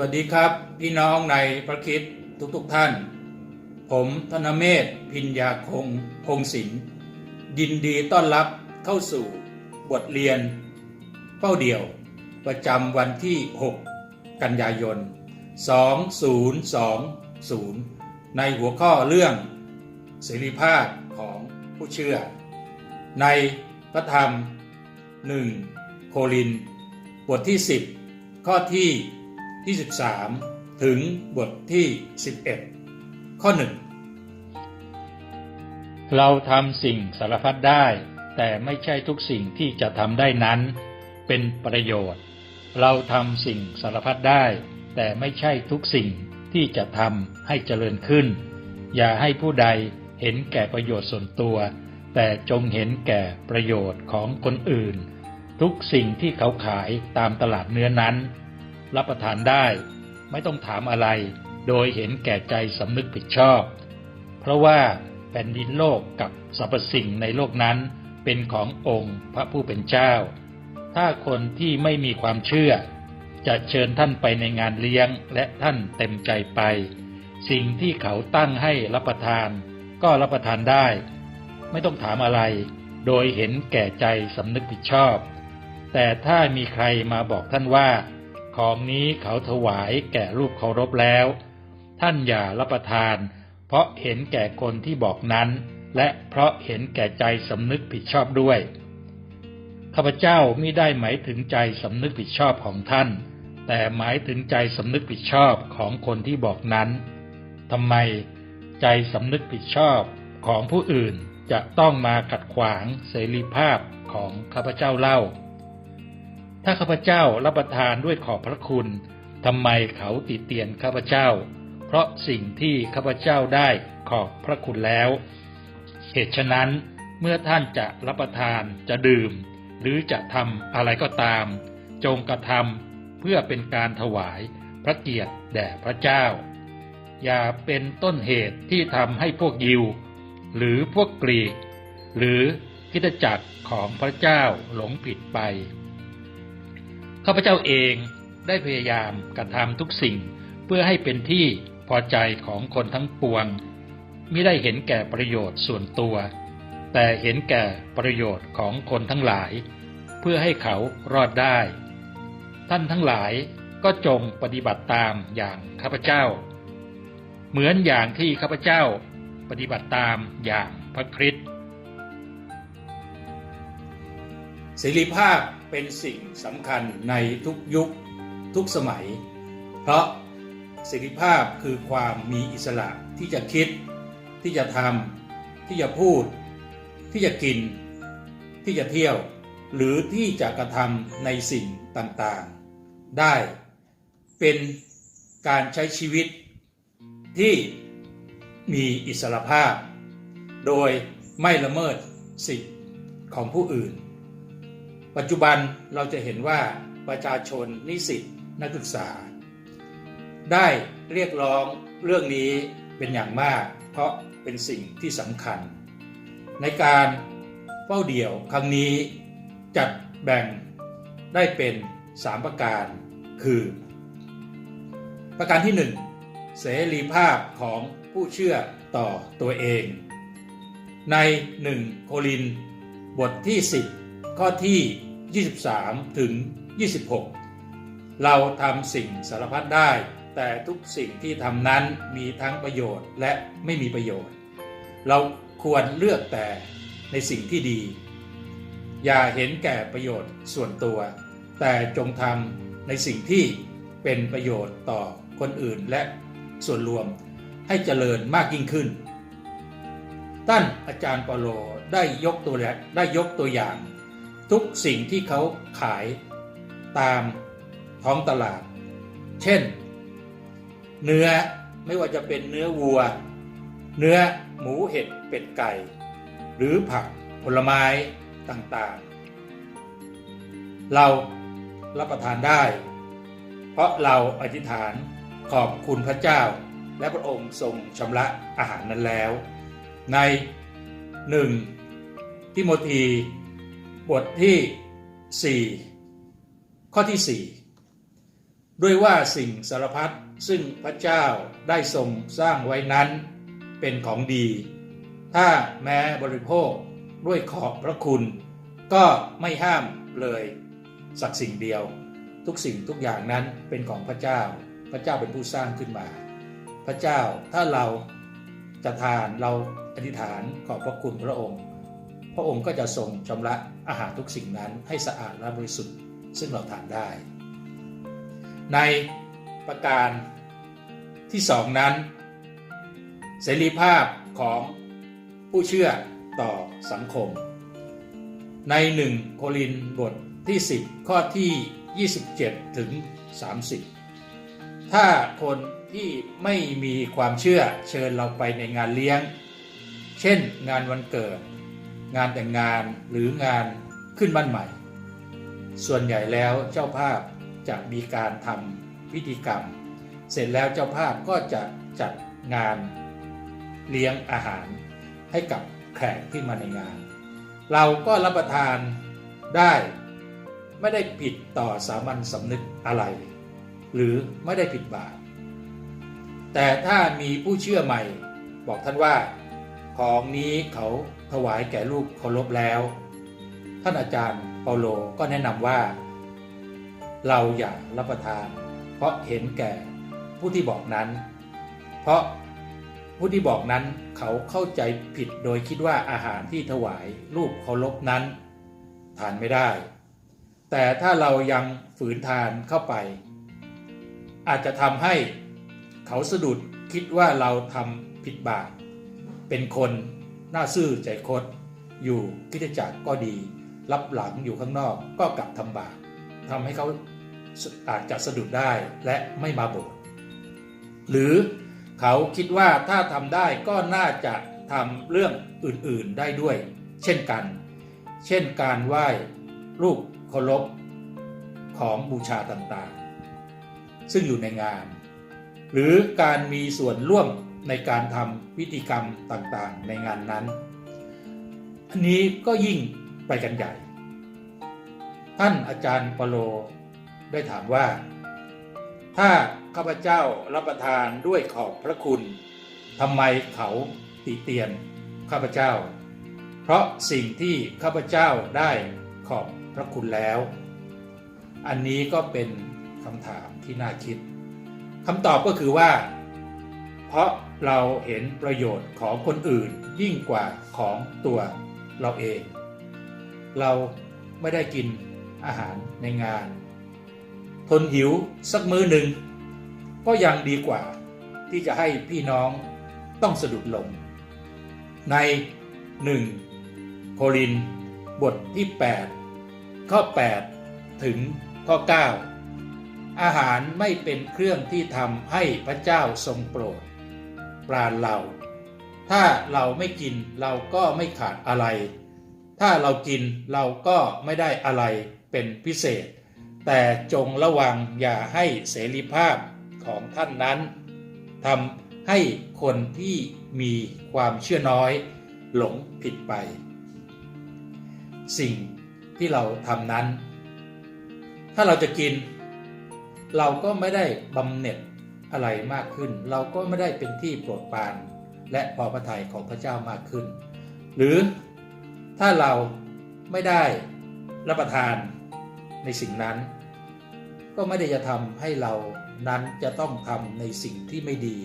วัสดีครับ พี่น้องในพระคิดทุกๆทท่าน ผมธนเมธพิญญาคงพงศิลป์ยินดีต้อนรับเข้าสู่บทเรียน เป้าเดี่ยว ประจำวันที่ 6 กันยายน 2020 ในหัวข้อเรื่องเสรีภาพของผู้เชื่อ ในพระธรรม 1 โครินบทที่ 10 ข้อที่ ที่ 13 ถึงบทที่ 11 ข้อ 1 เราทำสิ่งสารพัดได้ แต่ไม่ใช่ทุกสิ่งที่จะทำได้นั้น เป็นประโยชน์ เราทำสิ่งสารพัดได้ แต่ไม่ใช่ทุกสิ่งที่จะทำให้เจริญขึ้น อย่าให้ผู้ใดเห็นแก่ประโยชน์ส่วนตัว แต่จงเห็นแก่ประโยชน์ของคนอื่น ทุกสิ่งที่เขาขายตามตลาดเนื้อนั้น รับประทานได้ ไม่ต้องถามอะไร โดยเห็นแก่ใจสำนึกผิดชอบ เพราะว่าแผ่นดินโลกกับสรรพสิ่งในโลกนั้น เป็นขององค์พระผู้เป็นเจ้า ถ้าคนที่ไม่มีความเชื่อ จะเชิญท่านไปในงานเลี้ยงและท่านเต็มใจไป สิ่งที่เขาตั้งให้รับประทาน ก็รับประทานได้ ไม่ต้องถามอะไร โดยเห็นแก่ใจสำนึกผิดชอบ แต่ถ้ามีใครมาบอกท่านว่า ของนี้เขาถวายแก่รูปเคารพแล้ว ท่านอย่ารับประทาน เพราะเห็นแก่คนที่บอกนั้น และเพราะเห็นแก่ใจสำนึกผิดชอบด้วยข้าพเจ้าไม่ได้หมายถึงใจสำนึกผิดชอบของท่าน แต่หมายถึงใจสำนึกผิดชอบของคนที่บอกนั้นทำไมใจสำนึกผิดชอบของผู้อื่นจะต้องมาขัดขวางเสรีภาพของข้าพเจ้าเล่า ถ้าข้าพเจ้ารับประทานด้วยขอบพระคุณทำไมเขาติเตียนข้าพเจ้า เพราะสิ่งที่ข้าพเจ้าได้ขอบพระคุณแล้ว เหตุฉะนั้นเมื่อท่านจะรับประทานจะดื่ม หรือจะทำอะไรก็ตาม จงกระทำเพื่อเป็นการถวายพระเกียรติแด่พระเจ้า อย่าเป็นต้นเหตุที่ทำให้พวกยิว หรือพวกกรีก หรือคิดจักรของพระเจ้าหลงผิดไป ข้าพเจ้าเองได้พยายามกระทำทุกสิ่ง เพื่อให้เป็นที่พอใจของคนทั้งปวงไม่ได้เห็นแก่ประโยชน์ส่วนตัว แต่เห็นแก่ประโยชน์ของคนทั้งหลาย เพื่อให้เขารอดได้ ท่านทั้งหลายก็จงปฏิบัติตามอย่างข้าพเจ้า เหมือนอย่างที่ข้าพเจ้า ปฏิบัติตามอย่างพระคริสต์ เสรีภาพเป็นสิ่งสำคัญในทุกยุคทุกสมัย เพราะเสรีภาพคือความมีอิสระที่จะคิด ที่จะทำที่จะพูด ที่จะกิน ที่จะเที่ยว หรือที่จะกระทำในสิ่งต่างๆ ได้เป็นการใช้ชีวิตที่มีอิสระภาพ โดยไม่ละเมิดสิทธิของผู้อื่น ปัจจุบันเราจะเห็นว่าประชาชนนิสิตนักศึกษา ได้เรียกร้องเรื่องนี้เป็นอย่างมาก เพราะเป็นสิ่งที่สำคัญ ในการเป้าเดี่ยวครั้งนี้จัดแบ่งได้เป็น 3 ประการ คือ ประการที่ 1 เสรีภาพของผู้เชื่อต่อตัวเอง ใน 1 โคริน บทที่ 10 ข้อที่ 23 ถึง 26 เราทำสิ่งสารพัดได้ แต่ทุกสิ่งที่ทำนั้นมีทั้งประโยชน์และไม่มีประโยชน์ เราควรเลือกแต่ในสิ่งที่ดี อย่าเห็นแก่ประโยชน์ส่วนตัว แต่จงทำในสิ่งที่เป็นประโยชน์ต่อคนอื่นและส่วนรวมให้เจริญมากยิ่งขึ้น ท่านอาจารย์ปาโลได้ยกตัวได้ยกตัวอย่าง ทุกสิ่งที่เขาขายตามท้องตลาด เช่น เนื้อไม่ว่าจะเป็นเนื้อวัว เนื้อหมูเห็ดเป็ดไก่ หรือผักผลไม้ต่างๆ เรารับประทานได้ เพราะเราอธิษฐานขอบคุณพระเจ้า และพระองค์ทรงชำระอาหารนั้นแล้ว ในหนึ่งทิโมธี บทที่ 4 ข้อที่ 4 ด้วยว่าสิ่งสารพัดซึ่งพระเจ้าได้ทรงสร้างไว้นั้นเป็นของดี ถ้าแม้บริโภคด้วยขอบพระคุณ ก็ไม่ห้ามเลย สักสิ่งเดียว ทุกสิ่งทุกอย่างนั้นเป็นของพระเจ้า พระเจ้าเป็นผู้สร้างขึ้นมา พระเจ้าถ้าเราจะทานเราอธิษฐานขอบพระคุณพระองค์ พระองค์ก็จะทรงชำระอาหารทุกสิ่งนั้นให้สะอาดและบริสุทธิ์ซึ่งเราทานได้ ในประการที่สองนั้น เสรีภาพของผู้เชื่อต่อสังคม ในหนึ่งโครินบทที่ 10 ข้อที่ 27 ถึง 30 ถ้าคนที่ไม่มีความเชื่อเชิญเราไปในงานเลี้ยง เช่นงานวันเกิด งานแต่งงานหรืองานขึ้นบ้านใหม่ ส่วนใหญ่แล้วเจ้าภาพจะมีการทำพิธีกรรม เสร็จแล้วเจ้าภาพก็จะจัดงานเลี้ยงอาหารให้กับแขกที่มาในงาน เราก็รับประทานได้ไม่ได้ผิดต่อสามัญสำนึกอะไร หรือไม่ได้ผิดบาปแต่ถ้ามีผู้เชื่อใหม่ บอกท่านว่า ของนี้เขา ถวายแก่ลูกเคารพแล้ว ท่านอาจารย์เปาโลก็แนะนำว่า เราอย่ารับประทาน เพราะเห็นแก่ผู้ที่บอกนั้น เพราะผู้ที่บอกนั้นเขาเข้าใจผิดโดยคิดว่าอาหารที่ถวายรูปเคารพนั้น ทานไม่ได้ แต่ถ้าเรายังฝืนทานเข้าไป อาจจะทำให้เขาสะดุดคิดว่าเราทำผิดบาปเป็นคน น้าซื่อใจคดอยู่คริสตจักรก็ดี รับหลังอยู่ข้างนอกก็กลับทำบาปทำให้เขาอาจจะสะดุดได้และไม่มาโบสถ์หรือเขาคิดว่าถ้าทำได้ก็น่าจะทำเรื่องอื่นๆได้ด้วย เช่นกัน เช่นการไหว้รูปเคารพของบูชาต่างๆ ซึ่งอยู่ในงาน หรือการมีส่วนร่วม ในการทำพิธีกรรมต่างๆ ในงานนั้น อันนี้ก็ยิ่งไปกันใหญ่ ท่านอาจารย์ปโลได้ถามว่า ถ้าข้าพเจ้ารับประทานด้วยขอบพระคุณทำไมเขาติเตียนข้าพเจ้า เพราะสิ่งที่ข้าพเจ้าได้ขอบพระคุณแล้ว อันนี้ก็เป็นคำถามที่น่าคิดคำตอบก็คือว่า เพราะ เราเห็นประโยชน์ของคนอื่นยิ่งกว่าของตัวเราเอง เราไม่ได้กินอาหารในงาน ทนหิวสักมื้อหนึ่ง ก็ยังดีกว่าที่จะให้พี่น้องต้องสะดุดลง ในหนึ่งโคริน บทที่ 8 ข้อ 8 ถึงข้อ 9 อาหารไม่เป็นเครื่องที่ทำให้พระเจ้าทรงโปรด ปราณเรา ถ้าเราไม่กินเราก็ไม่ขาดอะไร ถ้าเรากินเราก็ไม่ได้อะไรเป็นพิเศษ แต่จงระวังอย่าให้เสรีภาพของท่านนั้นทำให้คนที่มีความเชื่อน้อย หลงผิดไป สิ่งที่เราทำนั้น ถ้าเราจะกิน เราก็ไม่ได้บำเหน็จ อะไรมากขึ้น เราก็ไม่ได้เป็นที่โปรดปรานและพอพระทัยของพระเจ้ามากขึ้น หรือถ้าเราไม่ได้รับประทานในสิ่งนั้น ก็ไม่ได้จะทำให้เรานั้นจะต้องทำในสิ่งที่ไม่ดี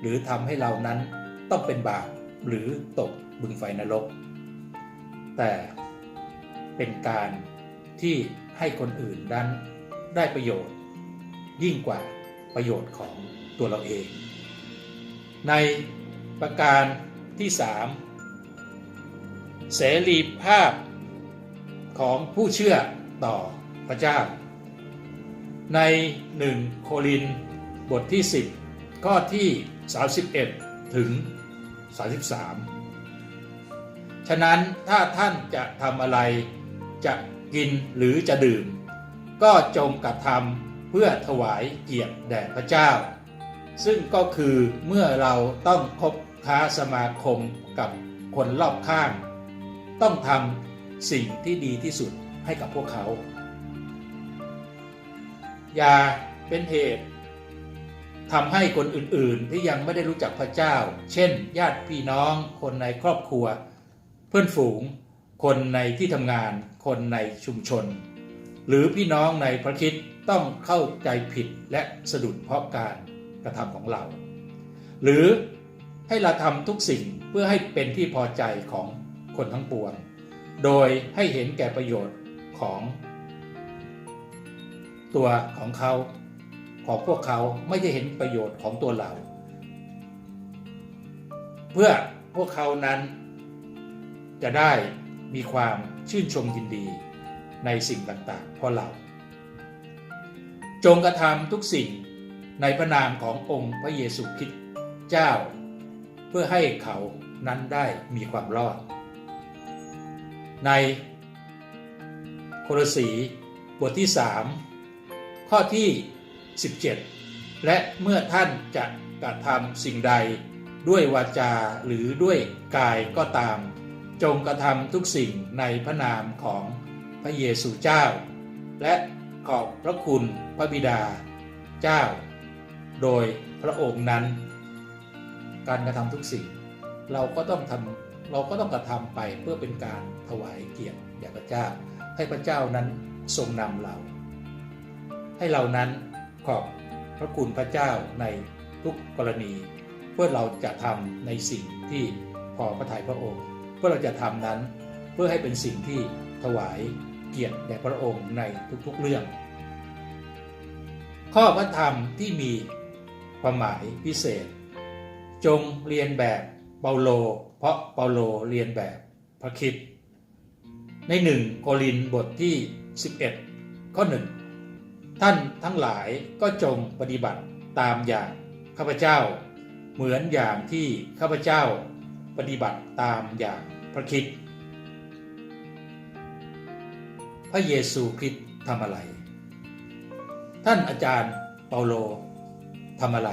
หรือทำให้เรานั้นต้องเป็นบาปหรือตกบึงไฟนรก แต่เป็นการที่ให้คนอื่นนั้นได้ประโยชน์ ยิ่งกว่า ประโยชน์ของตัวเราเอง ในประการที่ 3 เสรีภาพของผู้เชื่อต่อพระเจ้า ในหนึ่งโครินบทที่ 10 ข้อที่ 31 ถึง 33 ฉะนั้นถ้าท่านจะทำอะไรจะกินหรือจะดื่ม ก็จงกระทำ เพื่อถวายเกียรติแด่พระเจ้า ซึ่งก็คือเมื่อเราต้องคบค้าสมาคมกับคนรอบข้าง ต้องทำสิ่งที่ดีที่สุดให้กับพวกเขา อย่าเป็นเหตุทำให้คนอื่นๆที่ยังไม่ได้รู้จักพระเจ้า เช่น ญาติพี่น้อง คนในครอบครัว เพื่อนฝูง คนในที่ทำงาน คนในชุมชน หรือพี่น้องในพระคิด ต้องเข้าใจผิดและสะดุดเพราะการกระทำของเรา หรือให้เราทำทุกสิ่งเพื่อให้เป็นที่พอใจของคนทั้งปวง โดยให้เห็นแก่ประโยชน์ของตัวของเขาของพวกเขาไม่ได้เห็นประโยชน์ของตัวเรา เพื่อพวกเขานั้นจะได้มีความชื่นชมยินดีในสิ่งต่างๆเพราะเรา จงกระทำทุกสิ่งในพระนามขององค์พระเยซูคริสต์เจ้า เพื่อให้เขานั้นได้มีความรอด ในโคลสีบทที่ 3 ข้อที่ 17 และเมื่อท่านจะกระทำสิ่งใดด้วยวาจาหรือด้วยกายก็ตาม จงกระทำทุกสิ่งในพระนามของพระเยซูเจ้า และ ขอบพระคุณพระบิดา เจ้า โดยพระองค์นั้น การกระทำทุกสิ่ง เราก็ต้องทำเราก็ต้องกระทำไปเพื่อเป็นการถวายเกียรติแด่พระเจ้า ให้พระเจ้านั้นทรงนำเรา ให้เรานั้นขอบพระคุณพระเจ้าในทุกกรณี เพื่อเราจะทำในสิ่งที่พอพระทัยพระองค์ เพื่อเราจะทำนั้นเพื่อให้เป็นสิ่งที่ถวาย เกียรติแด่พระองค์ในทุกๆเรื่อง ข้อพระธรรมที่มีความหมายพิเศษ จงเรียนแบบเปาโล เพราะเปาโลเรียนแบบพระคิดในหนึ่งโครินบทที่ 11 ข้อหนึ่งท่านทั้งหลายก็จงปฏิบัติตามอย่างข้าพเจ้า เหมือนอย่างที่ข้าพเจ้า ปฏิบัติตามอย่างพระคิด พระเยซูคริสต์ทำอะไร ท่านอาจารย์เปาโลทำอะไร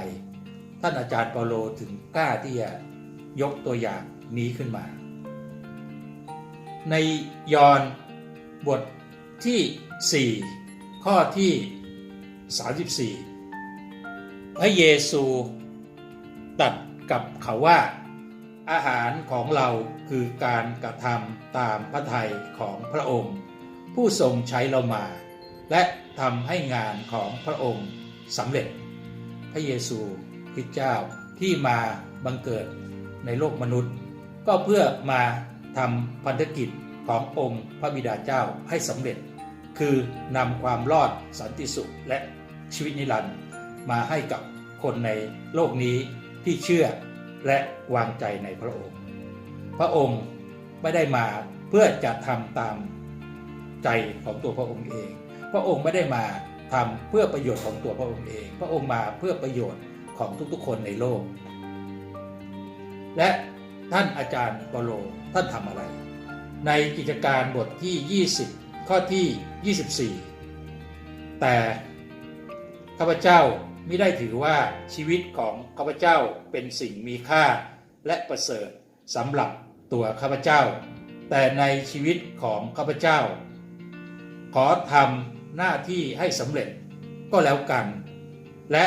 ท่านอาจารย์เปาโลถึงกล้าที่จะยกตัวอย่างนี้ขึ้นมา ในยอห์นบทที่ 4 ข้อที่ 34 พระเยซูตัดกับเขาว่าอาหารของเราคือการกระทำตามพระทัยของพระองค์ ผู้ทรงใช้เรามา และทำให้งานของพระองค์สำเร็จ พระเยซูคริสต์เจ้าที่มาบังเกิดในโลกมนุษย์ ก็เพื่อมาทำพันธกิจขององค์พระบิดาเจ้าให้สำเร็จ คือนำความรอดสันติสุขและชีวิตนิรันดร์มาให้กับคนในโลกนี้ที่เชื่อและวางใจในพระองค์ พระองค์ไม่ได้มาเพื่อจะทำตาม ใจของตัวพระองค์เอง พระองค์ไม่ได้มาทำเพื่อประโยชน์ของตัวพระองค์เอง พระองค์มาเพื่อประโยชน์ของทุกๆ คนในโลก และท่านอาจารย์เปโลท่านทำอะไร ในกิจการบทที่ 20 ข้อที่ 24 แต่ข้าพเจ้าไม่ได้ถือว่าชีวิตของข้าพเจ้าเป็นสิ่งมีค่าและประเสริฐสำหรับตัวข้าพเจ้า แต่ในชีวิตของข้าพเจ้า ขอทำหน้าที่ให้สำเร็จก็แล้วกัน และ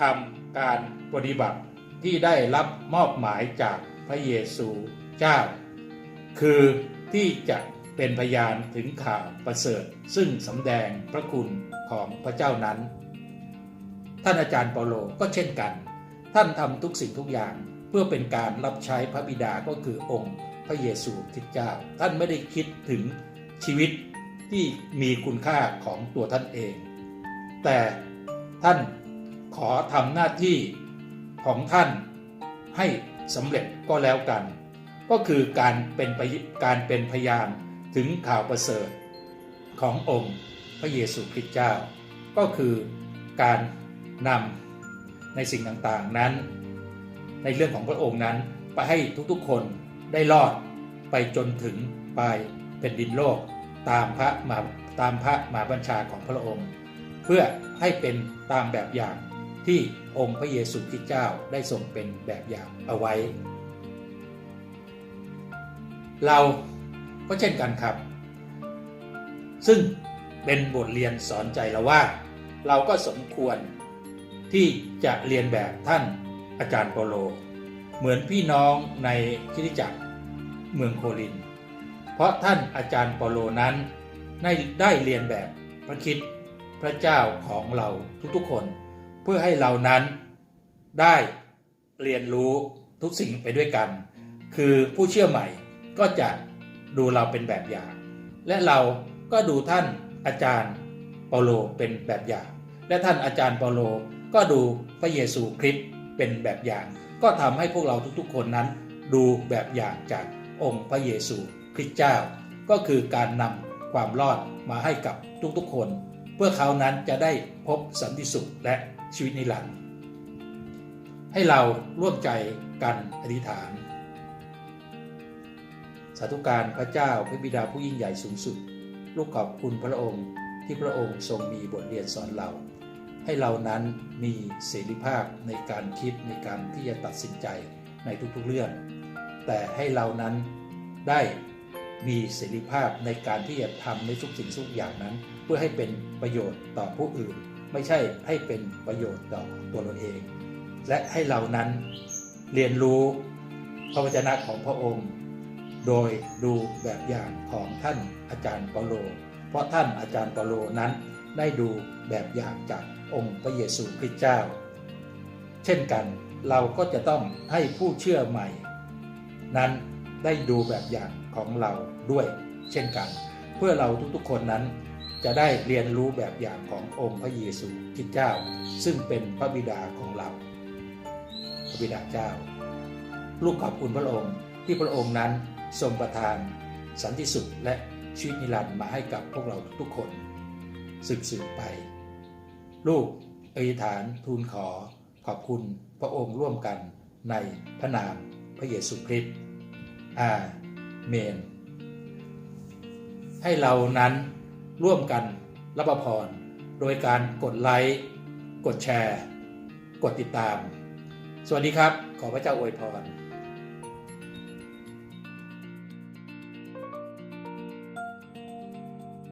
ทำการปฏิบัติที่ได้รับมอบหมายจากพระเยซูเจ้า คือที่จะเป็นพยานถึงข่าวประเสริฐ ซึ่งสำแดงพระคุณของพระเจ้านั้น ท่านอาจารย์เปาโลก็เช่นกัน ท่านทำทุกสิ่งทุกอย่างเพื่อเป็นการรับใช้พระบิดาก็คือองค์พระเยซูคริสต์เจ้า ท่านไม่ได้คิดถึงชีวิต ที่มีคุณค่าของตัวท่านเอง แต่ท่านขอทำหน้าที่ของท่านให้สำเร็จก็แล้วกัน ก็คือการเป็นการเป็นพยานถึงข่าวประเสริฐขององค์พระเยซูคริสต์เจ้า ก็คือการนำในสิ่งต่างๆนั้น ในเรื่องของพระองค์นั้นไปให้ทุกๆคนได้รอดไปจนถึงปลายแผ่นดินโลก ตามพระมาตามพระมาบัญชาของพระองค์ เพื่อให้เป็นตามแบบอย่างที่องค์พระเยซูคริสต์เจ้าได้ทรงเป็นแบบอย่างเอาไว้ เราก็เช่นกันครับ ซึ่งเป็นบทเรียนสอนใจเราว่า เราก็สมควรที่จะเรียนแบบท่านอาจารย์เปโล เหมือนพี่น้องในคริสตจักรเมืองโคริน์ เพราะท่านอาจารย์เปโลนั้นได้ได้เรียนแบบพระคิดพระเจ้าของเราทุกๆคน เพื่อให้เรานั้นได้เรียนรู้ทุกสิ่งไปด้วยกัน คือผู้เชื่อใหม่ก็จะดูเราเป็นแบบอย่าง และเราก็ดูท่านอาจารย์เปาโลเป็นแบบอย่าง และท่านอาจารย์เปาโลก็ดูพระเยซูคริสต์เป็นแบบอย่าง ก็ทำให้พวกเราทุกๆคนนั้นดูแบบอย่างจากองค์พระเยซู ริสต์เจ้า ก็คือการนำความรอดมาให้กับทุกๆคน เพื่อเขานั้นจะได้พบสันติสุขและชีวิตนิรันดร์ให้เราร่วมใจกันอธิษฐาน สาธุการพระเจ้าพระบิดาผู้ยิ่งใหญ่สูงสุด ลูกขอบคุณพระองค์ที่พระองค์ทรงมีบทเรียนสอนเรา ให้เรานั้นมีเสรีภาพในการคิดในการที่จะตัดสินใจในทุกๆเรื่อง แต่ให้เรานั้นได้ มีเสรีภาพในการที่จะทำในทุกสิ่งทุกอย่างนั้น เพื่อให้เป็นประโยชน์ต่อผู้อื่น ไม่ใช่ให้เป็นประโยชน์ต่อตัวเราเอง และให้เรานั้นเรียนรู้พระวจนะของพระองค์ โดยดูแบบอย่างของท่านอาจารย์เปาโล เพราะท่านอาจารย์เปาโลนั้นได้ดูแบบอย่างจากองค์พระเยซูคริสต์เจ้า เช่นกันเราก็จะต้องให้ผู้เชื่อใหม่ นั้นได้ดูแบบอย่าง ของเราด้วยเช่นกัน เพื่อเราทุกๆคนนั้นจะได้เรียนรู้แบบอย่างขององค์พระเยซูคริสต์เจ้า ซึ่งเป็นพระบิดาของเรา พระบิดาเจ้า ลูกขอบคุณพระองค์ที่พระองค์นั้นทรงประทาน สันติสุขและชีวิตนิรันดร์มาให้กับพวกเราทุกๆคน สืบสืบไป ลูกอธิษฐานทูลขอขอบคุณพระองค์ร่วมกันในพระนามพระเยซูคริสต์อา เมน ให้เรานั้นร่วมกันรับพรโดยการกดไลค์ กดแชร์ กดติดตาม สวัสดีครับ ขอพระเจ้าอวยพร